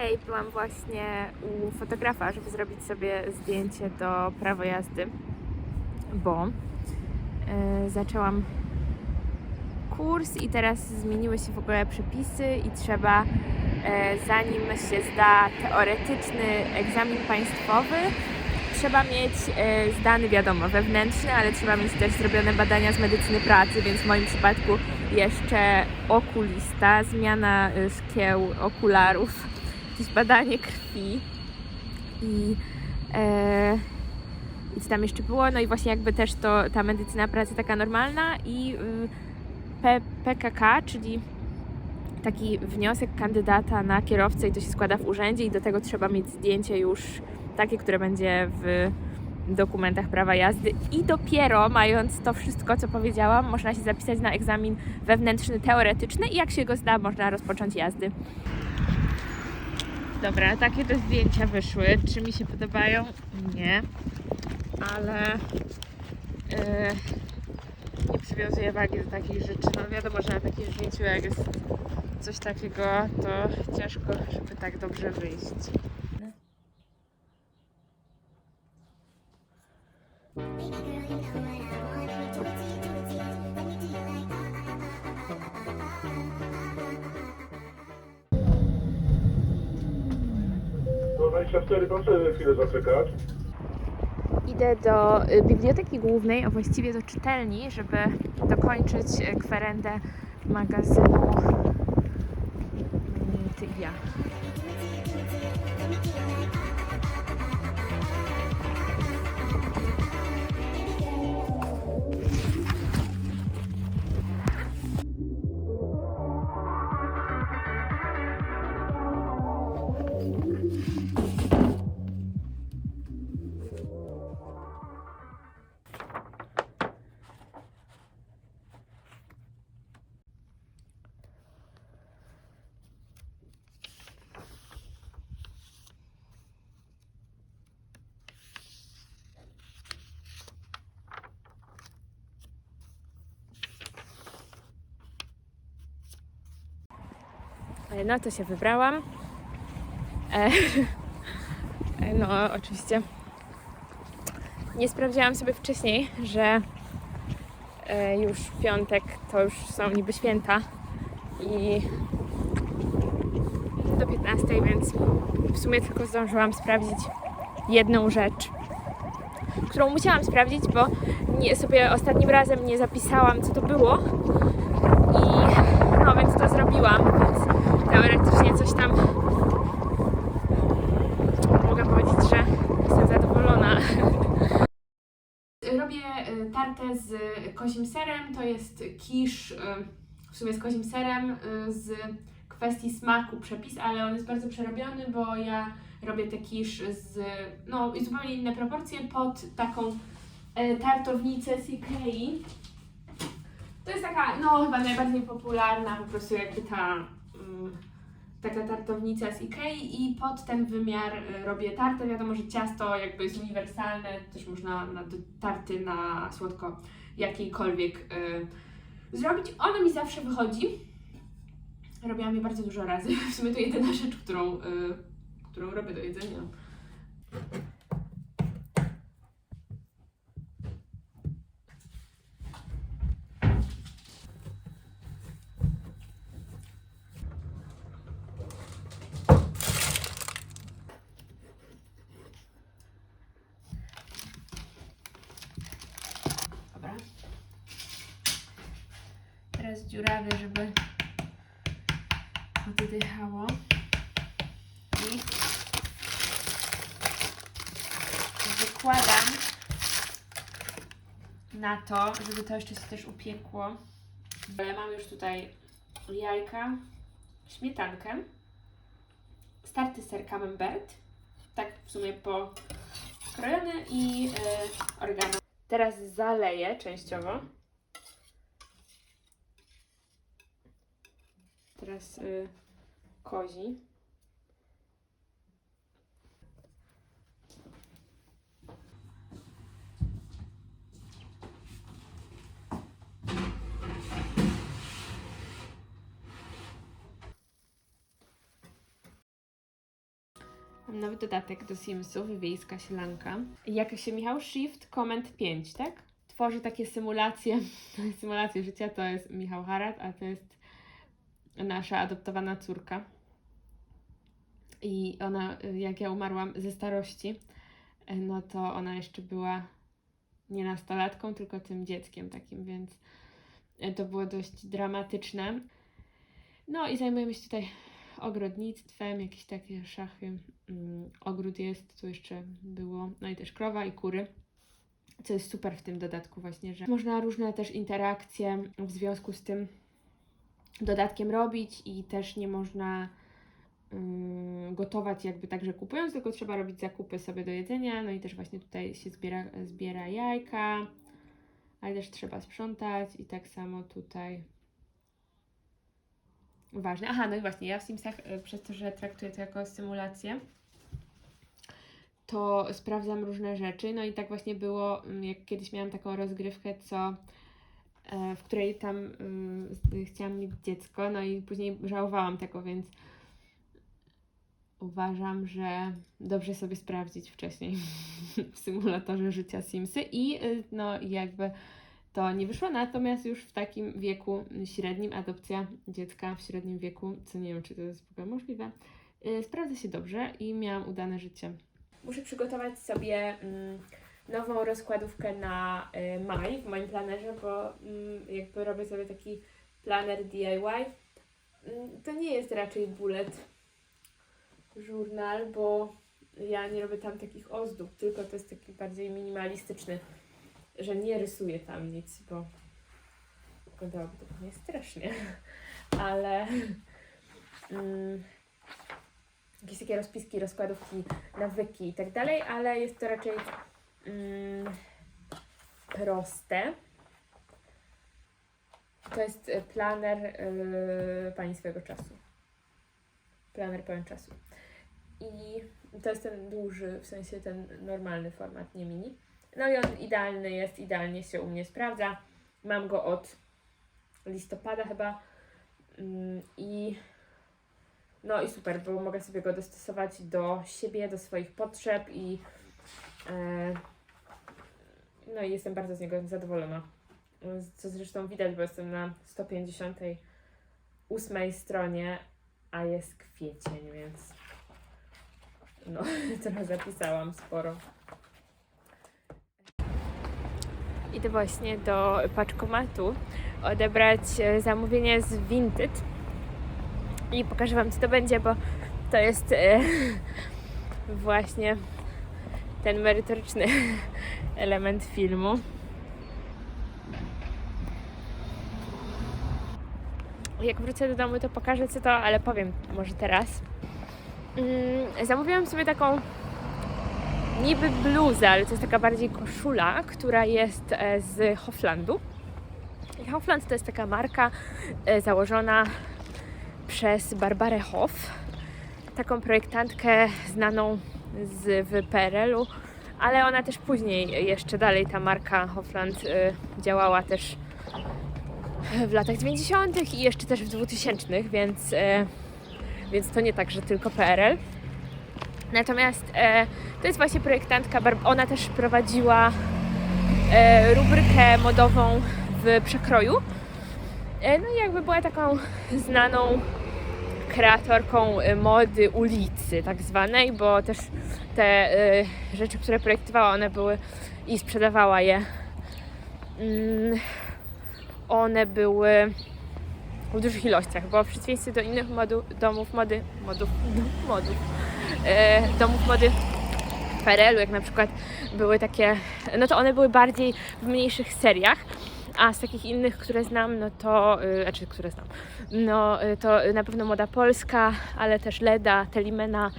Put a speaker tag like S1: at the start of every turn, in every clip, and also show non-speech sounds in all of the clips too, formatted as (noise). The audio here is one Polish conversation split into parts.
S1: Hej, byłam właśnie u fotografa, żeby zrobić sobie zdjęcie do prawa jazdy, bo e, zaczęłam kurs i teraz zmieniły się w ogóle przepisy i trzeba, e, zanim się zda teoretyczny egzamin państwowy, trzeba mieć e, zdany, wiadomo, wewnętrzny, ale trzeba mieć też zrobione badania z medycyny pracy, więc w moim przypadku jeszcze okulista, zmiana szkieł, okularów, jakieś badanie krwi i, e, i co tam jeszcze było, no i właśnie jakby też to ta medycyna pracy taka normalna i y, P, PKK, czyli taki wniosek kandydata na kierowcę i to się składa w urzędzie i do tego trzeba mieć zdjęcie już takie, które będzie w dokumentach prawa jazdy i dopiero mając to wszystko, co powiedziałam, można się zapisać na egzamin wewnętrzny teoretyczny i jak się go zda, można rozpocząć jazdy. Dobra, takie te zdjęcia wyszły. Czy mi się podobają? Nie. Ale e, nie przywiązuję wagi do takich rzeczy. No wiadomo, że na takim zdjęciu jak jest coś takiego, to ciężko, żeby tak dobrze wyjść.
S2: Proszę chwilę zaczekać.
S1: Idę do y, biblioteki głównej, a właściwie do czytelni, żeby dokończyć y, kwerendę magazynu Ty i ja. No to się wybrałam. E, (laughs) no, oczywiście. Nie sprawdziłam sobie wcześniej, że e, już piątek to już są niby święta i do 15, więc w sumie tylko zdążyłam sprawdzić jedną rzecz, którą musiałam sprawdzić, bo nie, sobie ostatnim razem nie zapisałam, co to było. I no więc to zrobiłam, więc teoretycznie coś tam mogę powiedzieć, że jestem zadowolona. Robię y, tartę z kozim serem, to jest kisz y, w sumie z kozim serem y, z kwestii smaku przepis, ale on jest bardzo przerobiony, bo ja robię te kisz z no i zupełnie inne proporcje pod taką y, tartownicę z. To jest taka, no chyba najbardziej popularna, po prostu jakby ta mm, taka tartownica z Ikei i pod ten wymiar y, robię tartę. Wiadomo, że ciasto jakby jest uniwersalne, też można na tarty na słodko jakiejkolwiek y, zrobić. Ona mi zawsze wychodzi. Robiłam je bardzo dużo razy. (laughs) W sumie to jedyna rzecz, którą, y, którą robię do jedzenia. Dobra. Teraz dziurawy, żeby oddychało. I wykładam na to, żeby to jeszcze się też upiekło. Ale mam już tutaj jajka, śmietankę, starty ser camembert, tak w sumie po krojony i yy, organo. Teraz zaleję częściowo. Teraz y, kozi. Nowy dodatek do Simsów, Wiejska Sielanka. Jak się Michał Shift Comment 5, tak? Tworzy takie symulacje, (laughs) symulacje życia, to jest Michał Harad, a to jest nasza adoptowana córka. I ona, jak ja umarłam ze starości, no to ona jeszcze była nie nastolatką, tylko tym dzieckiem takim, więc to było dość dramatyczne. No i zajmujemy się tutaj ogrodnictwem, jakieś takie szachy. Mm, ogród jest, tu jeszcze było, no i też krowa i kury. Co jest super w tym dodatku właśnie, że można różne też interakcje w związku z tym dodatkiem robić i też nie można ym, gotować jakby także kupując, tylko trzeba robić zakupy sobie do jedzenia, no i też właśnie tutaj się zbiera, zbiera jajka, ale też trzeba sprzątać i tak samo tutaj ważne. Aha, no i właśnie, ja w Simsach y, przez to, że traktuję to jako symulację, to sprawdzam różne rzeczy. No i tak właśnie było, mm, jak kiedyś miałam taką rozgrywkę, co e, w której tam y, chciałam mieć dziecko, no i później żałowałam tego, więc uważam, że dobrze sobie sprawdzić wcześniej (laughs) w symulatorze życia Simsy i y, no jakby to nie wyszło, natomiast już w takim wieku średnim, adopcja dziecka w średnim wieku, co nie wiem, czy to jest w ogóle możliwe, yy, sprawdza się dobrze i miałam udane życie. Muszę przygotować sobie mm, nową rozkładówkę na y, maj w moim planerze, bo mm, jakby robię sobie taki planer DIY. Mm, to nie jest raczej bullet journal, bo ja nie robię tam takich ozdób, tylko to jest taki bardziej minimalistyczny że nie rysuję tam nic, bo wyglądałoby to pewnie strasznie, (laughs) ale mm, jakieś takie rozpiski, rozkładówki, nawyki i tak dalej, ale jest to raczej mm, proste. To jest y, planer yy, Pani swojego czasu. Planer pełen czasu. I to jest ten duży, w sensie ten normalny format, nie mini. No i on idealny jest, idealnie się u mnie sprawdza. Mam go od listopada chyba Mm, i no i super, bo mogę sobie go dostosować do siebie, do swoich potrzeb i e, no i jestem bardzo z niego zadowolona. Co zresztą widać, bo jestem na 158 stronie, a jest kwiecień, więc no (laughs) trochę zapisałam sporo. Idę właśnie do paczkomatu odebrać e, zamówienie z Vinted i pokażę Wam co to będzie, bo to jest e, (laughs) właśnie ten merytoryczny element filmu. Jak wrócę do domu, to pokażę co to, ale powiem może teraz. Mm, zamówiłam sobie taką niby bluzę, ale to jest taka bardziej koszula, która jest e, z Hoflandu. Hofland to jest taka marka e, założona przez Barbarę Hoff, taką projektantkę znaną z w PRL-u, ale ona też później jeszcze dalej ta marka Hofland e, działała też w latach 90. i jeszcze też w 2000, więc, e, więc to nie tak, że tylko PRL. Natomiast e, to jest właśnie projektantka, ona też prowadziła rubrykę modową w przekroju. No i jakby była taką znaną kreatorką e, mody ulicy, tak zwanej, bo też te e, rzeczy, które projektowała, one były i sprzedawała je. Mm, one były w dużych ilościach, bo w przeciwieństwie do innych modu, domów mody, modów, (laughs) modów, e, domów mody PRL-u, jak na przykład były takie, no to one były bardziej w mniejszych seriach, a z takich innych, które znam, no to, y, znaczy, które znam, no y, to na pewno Moda Polska, ale też Leda, Telimena,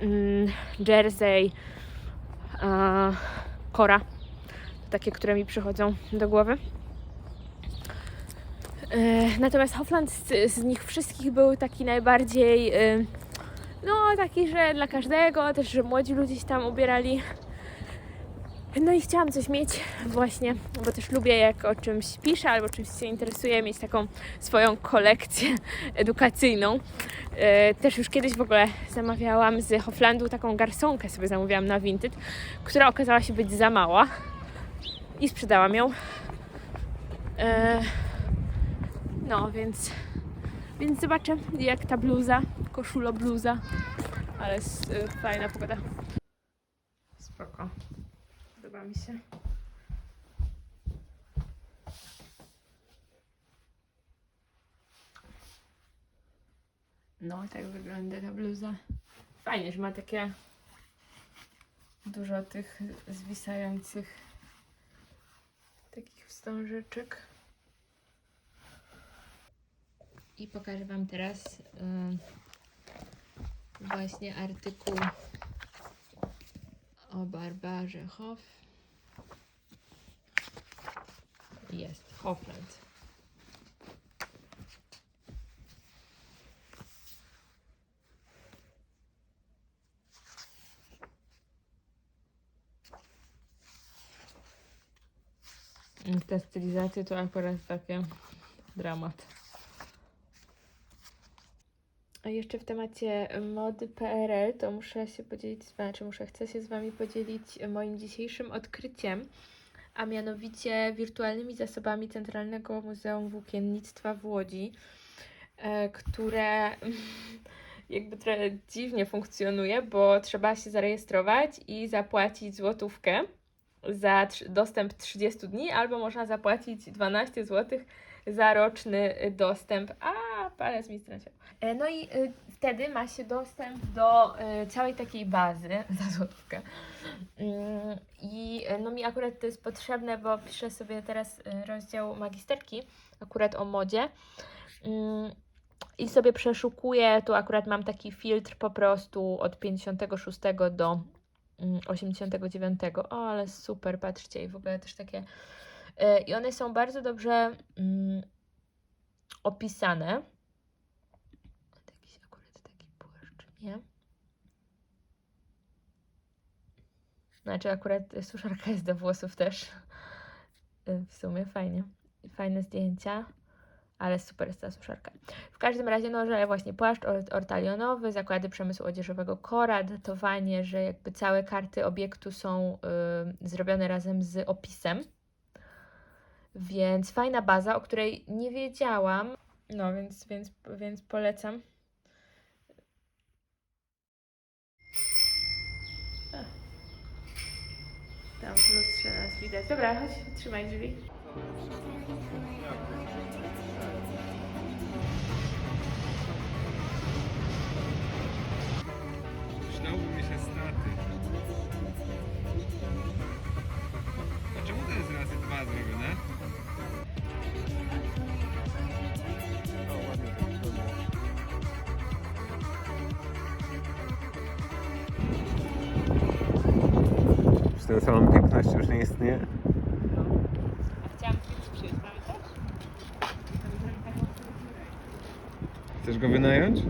S1: mm, Jersey, Kora, to takie, które mi przychodzą do głowy. E, Natomiast Hofland z, z nich wszystkich był taki najbardziej, e, no taki, że dla każdego, też, że młodzi ludzie się tam ubierali No i chciałam coś mieć właśnie, bo też lubię jak o czymś piszę albo czymś się interesuję, mieć taką swoją kolekcję (laughs) edukacyjną. E, Też już kiedyś w ogóle zamawiałam z Hoflandu taką garsonkę sobie zamówiłam na Vinted, która okazała się być za mała i sprzedałam ją. E, No więc, więc zobaczę jak ta bluza, koszulo bluza, ale y, fajna pogoda. Spoko. Podoba mi się. No, tak wygląda ta bluza. Fajnie, że ma takie dużo tych zwisających takich wstążeczek. I pokażę Wam teraz ym, właśnie artykuł o Barbarze Hoff. Jest, Hofland. Te stylizacje to akurat takie dramat. A jeszcze w temacie mody PRL, to muszę się podzielić z Wami, czy muszę, chcę się z Wami podzielić moim dzisiejszym odkryciem, a mianowicie wirtualnymi zasobami Centralnego Muzeum Włókiennictwa w Łodzi, e, które (laughs) jakby trochę dziwnie funkcjonuje, bo trzeba się zarejestrować i zapłacić złotówkę za dostęp 30 dni, albo można zapłacić 12 zł za roczny dostęp. A, palec mi stracił. E, No i y, wtedy ma się dostęp do y, całej takiej bazy (laughs) za złotówkę. Mm, I y, no mi akurat to jest potrzebne, bo piszę sobie teraz rozdział magisterki, akurat o modzie. Mm, I sobie przeszukuję, tu akurat mam taki filtr po prostu od 56 do mm, 89. O, ale super, patrzcie, i w ogóle też takie. I one są bardzo dobrze mm, opisane. Jakiś akurat taki płaszcz, nie? Znaczy, akurat suszarka jest do włosów też. Y, W sumie fajnie. Fajne zdjęcia, ale super jest ta suszarka. W każdym razie, no, że właśnie płaszcz or- ortalionowy, zakłady przemysłu odzieżowego Kora, datowanie, że jakby całe karty obiektu są y, zrobione razem z opisem. Więc fajna baza, o której nie wiedziałam. No, więc, więc, więc polecam. Tam w lustrze nas widać. Dobra, chodź, trzymaj drzwi.
S3: Czy ten salon piękności już nie istnieje?
S1: A chciałam kiedyś przyjść, pamiętasz?
S4: Chcesz go wynająć?